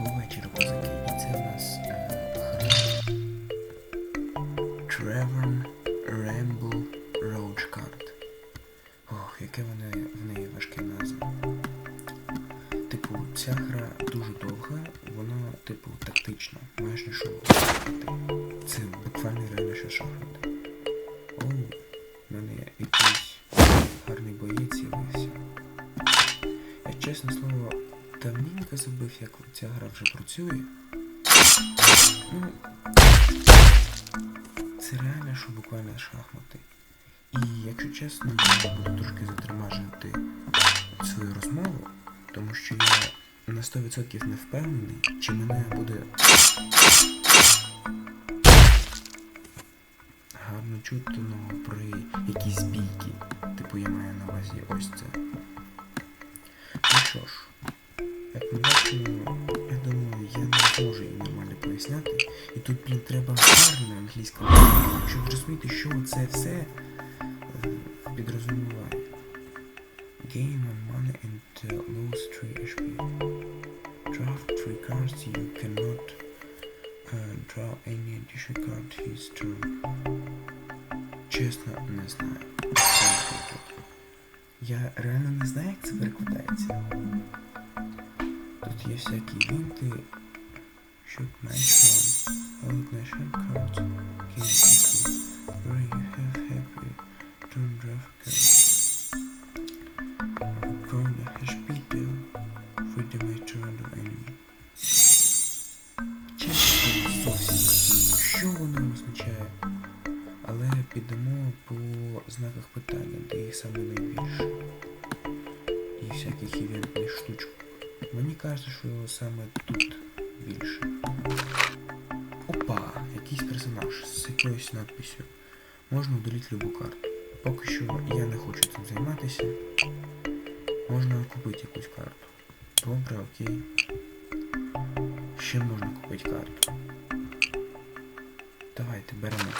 Доброго вечора, козаки. І це в нас е, Roach Card. Ох, яке вони, в неї важке назва. Типу, ця гра дуже довга, вона, типу, тактична. Маєш на що. Це буквально реально що шахнути. Оу, в мене якийсь гарний боєць з'явився. Я чесне слово, давненько забив, як ця гра вже працює. Ну, це реально, що буквально шахмати. І якщо чесно, я буду трошки затримажувати свою розмову, тому що я на 100% не впевнений, чи мене буде гарно чутно при якійсь бійки. Типу я маю на увазі ось це. Бачимо, я думаю, я не зможу її нормально поясняти. І тут, блін, треба гарна англійська мова, щоб зрозуміти, що це все е, підрозуміває. Gain one money and lose 3 HP. Draft 3 cards, you cannot uh, draw any additional card his turn. Чесно, не знаю. Я реально не знаю, як це перекладається. Тут є всякі вінти, щоб mention all nation cards can equal where you have happy turn draft cards. From the HP deal for major random enemy. Що воно означає. Але підемо по знаках питання, де їх саме найбільше. І всяких івентних штучок. Мені кажеться, що саме тут більше. Опа! Якийсь персонаж з якоюсь надписю. Можна удалити любу карту. Поки що я не хочу цим займатися. Можна купити якусь карту. Добре, окей. Ще можна купити карту. Давайте беремо.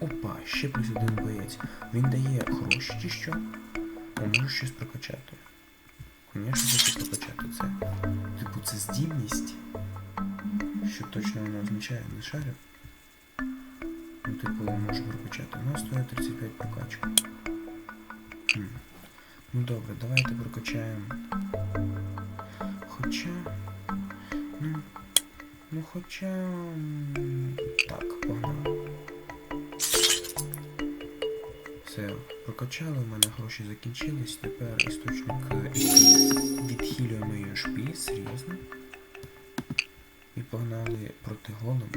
Опа, ще плюс один боєць. Він дає гроші чи що? А може щось прокачати. Звісно, хочу прокачати це. Типу це здібність. Що точно воно означає, не шарю. Ну, типу, можу прокачати. Ну, стоїть 35 прокачку. Хм. Ну добре, давайте прокачаємо. Хоча. Ну. Ну хоча. м, Так, Прокачали, у мене гроші закінчились, тепер істочник е, відхилює мої HP, серйозно. І погнали проти голем.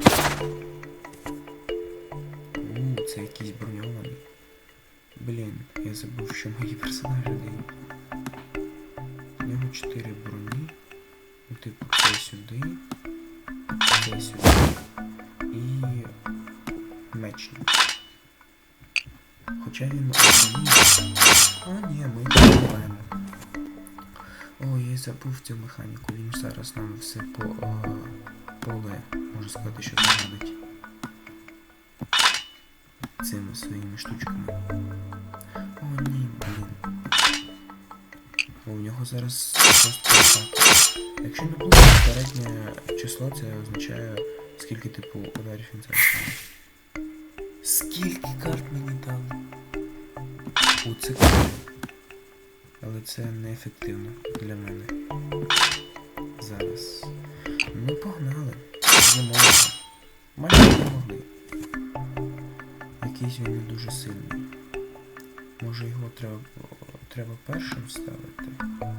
У, це якийсь броньований. Блін, я забув, що мої персонажі дають. У нього 4 броні. Ну, типу, це сюди, це сюди Він однієї. А, ні, ми відбуваємо. О, я забув цю механіку. Він зараз нам все по о, поле, можу сказати, що загадить. Цими своїми штучками. О, ні, блін. О, у нього зараз просто так. Якщо не було попереднє число, це означає, скільки типу ударів він зараз. Скільки карт мені дали? У це. Але це неефективно для мене. Зараз. Ну погнали. Не можна. Майже не могли. Якийсь він не дуже сильний. Може його треба, треба першим ставити?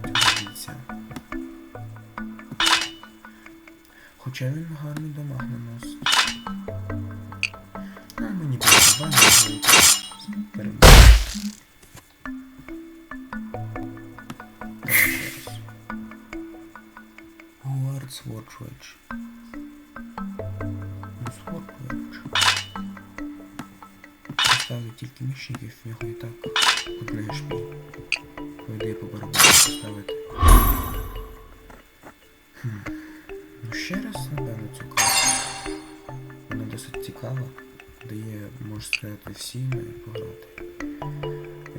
Бійця. Хоча він гарний дамаг наносить. Watchwatch. Ну, Swordwatch. Поставлю тільки мічників, в нього і так одне HP. По ідеї по барабану поставити. Хм. Ну ще раз, напевно, цю карту. Вона досить цікава. Дає, можна сказати, всім пограти.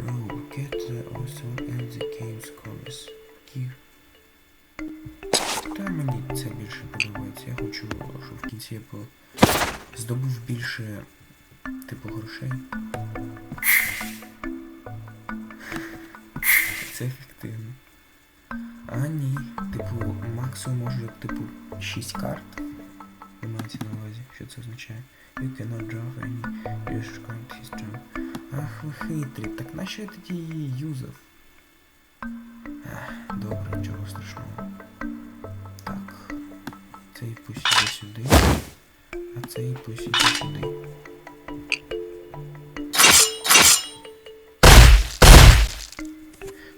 Roll, get the also and the game scores. Give. Та мені це більше подобається. Я хочу, щоб в кінці я по... здобув більше типу грошей. Це ефективно. А ні, типу, максимум може, типу, 6 карт. Ви маєте на що це означає. You cannot draw any user card history. Ах, ви хитрі, так нащо я тоді її юзав? Ех, Добре, нічого страшного. Так. Цей пусть іде сюди, а цей пусть іде сюди.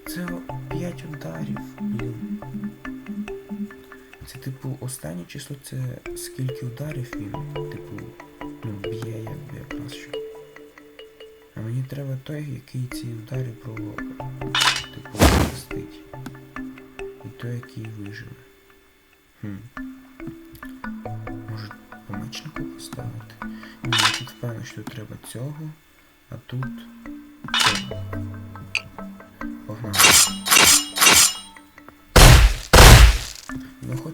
Це типу останнє число це скільки ударів він, типу, ну, б'є якби якраз що. А мені треба той, який ці удари про типу захистить. І той, який виживе. Хм. Може по мечнику поставити? Ні, я тут впевнений, що треба цього, а тут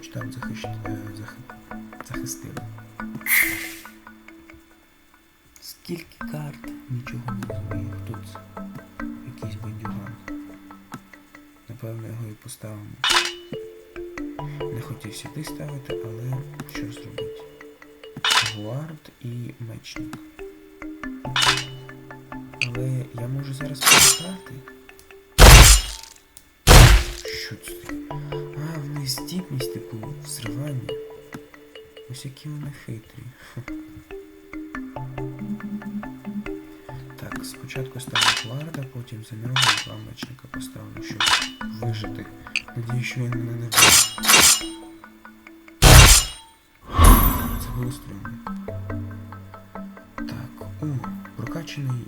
хоч там захищ... е, зах... захистили. Скільки карт? Нічого не розумію. Це? Якийсь бандюган. Напевно, його і поставимо. Не хотів сюди ставити, але що зробити? Гуард і мечник. Але я можу зараз перестати. Що це? А, в них здібність. Ось які вони хитрі. Так, спочатку ставлю Кларда, потім за нього два мечника поставлю, щоб вижити. Надію, що він мене не вбив. Це було стрімно. Так, о, прокачаний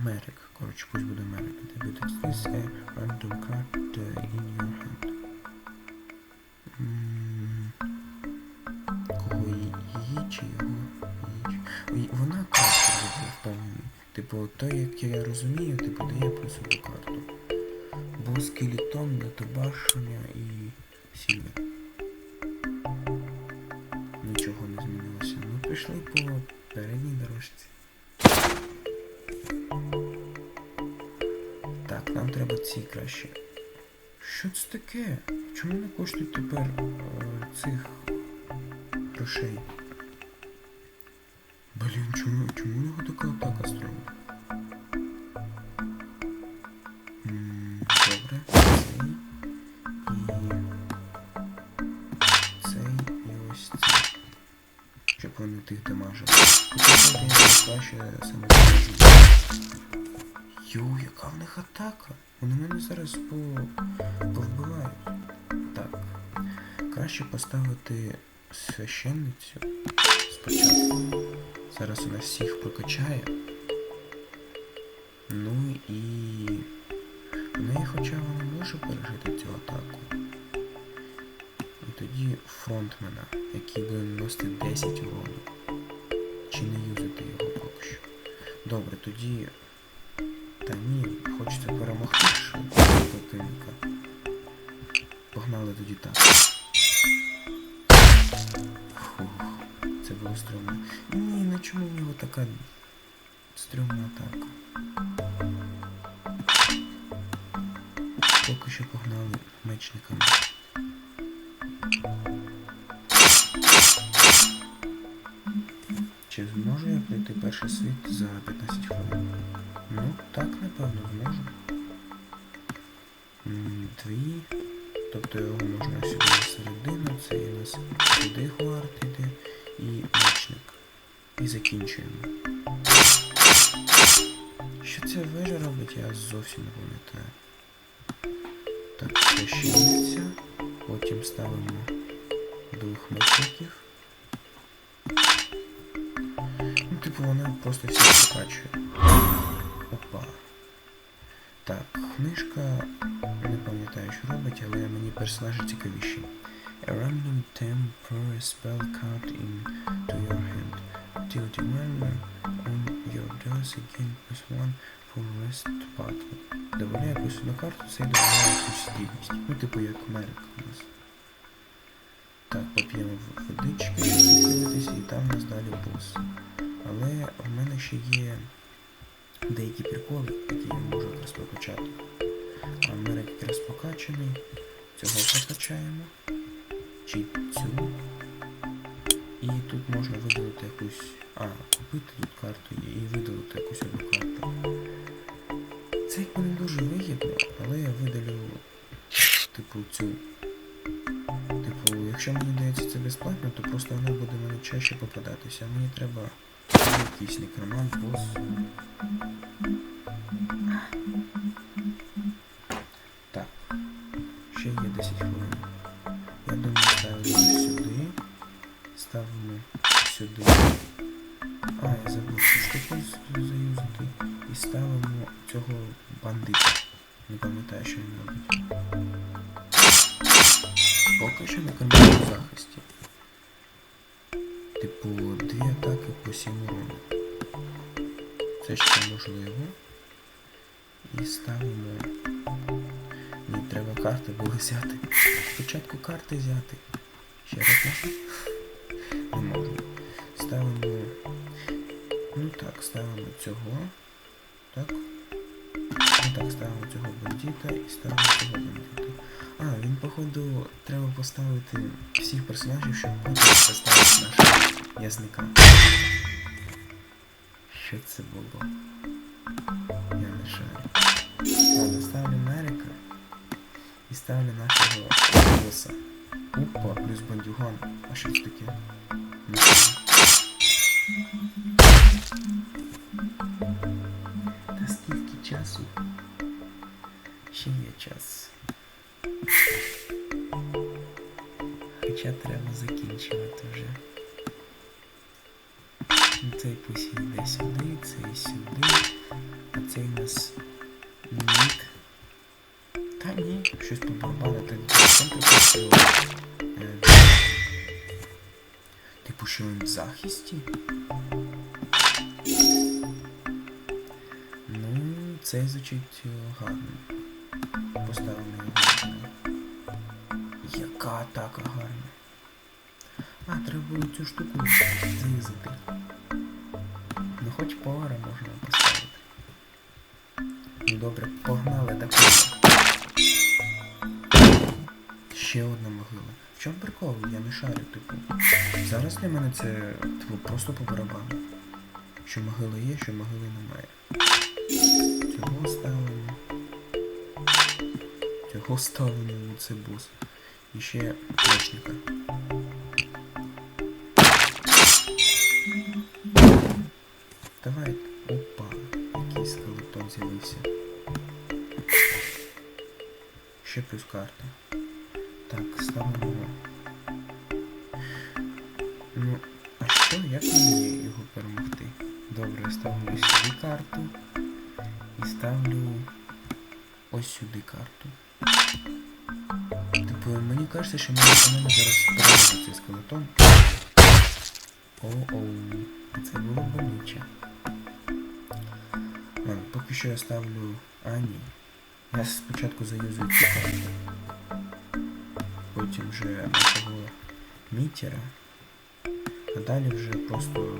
Мерик. Коротше, пусть буде Мерик. Debut this a random card uh, in your hand. Типу, той, як я розумію, типу дає плюс одну карту. Бо скелетон, нетобашення і сілля. Нічого не змінилося. Ну пішли по передній дорожці. Так, нам треба ці краще. Що це таке? Чому не коштують тепер е, цих грошей? Блін, чому, чому у нього така атака строга? Щоб вони тих дамажили. Хоча цей. Яка в них атака? Вони мене зараз по... повбивають. Так. Краще поставити священницю спочатку. Зараз вона всіх прокачає. Ну і... В неї хоча вона може пережити цю атаку. Тоді фронтмена, який буде наносити 10 урону. Чи не юзати його поки що. Добре, тоді та ні, хочеться перемогти противника. Погнали тоді так. Фух, це було стрьомно. Ні, ну чому в нього така стрьомна атака? Поки що погнали мечниками. Чи зможу я пройти перший світ за 15 хвилин? Ну, так, напевно, зможу. Дві. Тобто його можна сюди на середину, це і нас сюди гуард іде і мечник. І закінчуємо. Що ця вежа робить, я зовсім не пам'ятаю. Так, священниця. Потім ставимо двох мечників. Типу, просто всіх прокачує. Опа. Так, книжка не пам'ятаю, що робить, але мені персонажі цікавіші. A random temporary spell card into your hand. Till the member on your doors again plus one for rest battle. Добавляє якусь одну карту, це добавляє якусь здібність. Ну, типу як Мерик у нас. Так, поп'ємо водички, і там у нас далі бос. Але в мене ще є деякі приколи, які я можу якраз прокачати. А мене якраз покачаний. Цього прокачаємо. Чи цю. І тут можна видалити якусь. А, купити тут карту і видалити якусь одну карту. Це якби не дуже вигідно, але я видалю типу цю. Типу, якщо мені дається це безплатно, то просто воно буде мені чаще попадатися. Мені треба якийсь некромант, бос. Так. Ще є 10 хвилин. Я думаю, ставимо сюди. Ставимо сюди. А, я забув цю штуку заюзати. І ставимо цього бандита. Не пам'ятаю, що він робить. Поки що на захисті. Типу, дві атаки по 7 урону. Це ще можливо. І ставимо. Мені треба карти було взяти. Спочатку карти взяти. Ще раз можна? Не можу. Ставимо. Ну так, ставимо цього. Так. Так, ставимо цього бандита і ставимо цього бандита. А, він, походу, треба поставити всіх персонажів, щоб потім поставити нашого ясника. Що це було? Я не шарю. Ладно, ставлю Мерика і ставлю нашого боса. Опа, плюс бандюган. А що це таке? Не знаю. Пусть йде сюди, цей сюди, а цей у нас ніт. Та ні, щось по барабану так е, Типу, що він в захисті? Ну, це звучить гарно. Поставимо його. Яка атака гарна. А, треба цю штуку зрізати. Ну хоч пара можна поставити. Ну добре, погнали такого. Ще одна могила. В чому прикол? Я не шарю, типу. Зараз для мене це типу, просто по барабану. Що могила є, що могили немає. Цього ставимо. Цього ставимо це бос. І ще лучника. Давай. Опа, який скелетон з'явився. Ще плюс карта. Так, ставимо. Ну, а що, як мені його перемогти? Добре, ставлю сюди карту. І ставлю ось сюди карту. Типу, мені кажеться, що мене зараз переможе цей скелетон. Оу, це було болюче. Ладно, поки що я ставлю. А, ні. Я спочатку заюзую цю. Потім вже нашого мітера. А далі вже просто.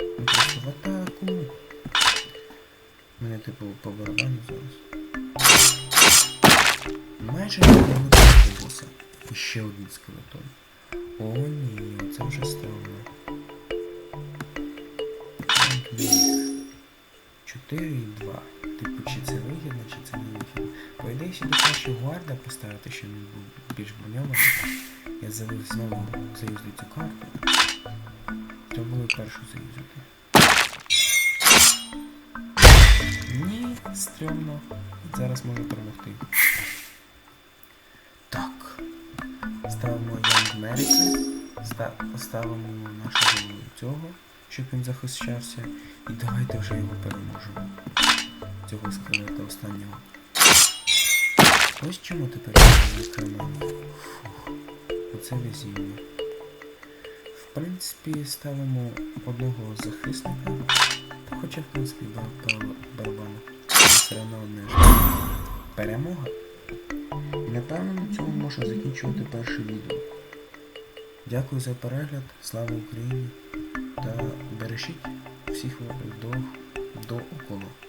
Ну, просто в атаку. Мене типу по барабану зараз. Майже не боса. І ще один скелетон. О, ні, це вже странно. 4 і 2. Типу, чи це вигідно, чи це не вигідно. По ідеї сюди краще гварда поставити, щоб він був більш броньований. Я залив знову заюзати цю карту. Треба було першу заюзати. Ні, стрьомно. Зараз можу перемогти. Так. Ставимо Young. Ста- Ставимо нашого цього, щоб він захищався. І давайте вже його переможемо. Цього скелета останнього. Ось чому тепер керман. Фух. Оце везіння. В принципі, ставимо одного захисника. Хоча, в принципі, бар- бар- барабан. Все одно одне. Перемога. І напевно на цьому можна закінчувати перше відео. Дякую за перегляд. Слава Україні та бережіть всіх до, до около.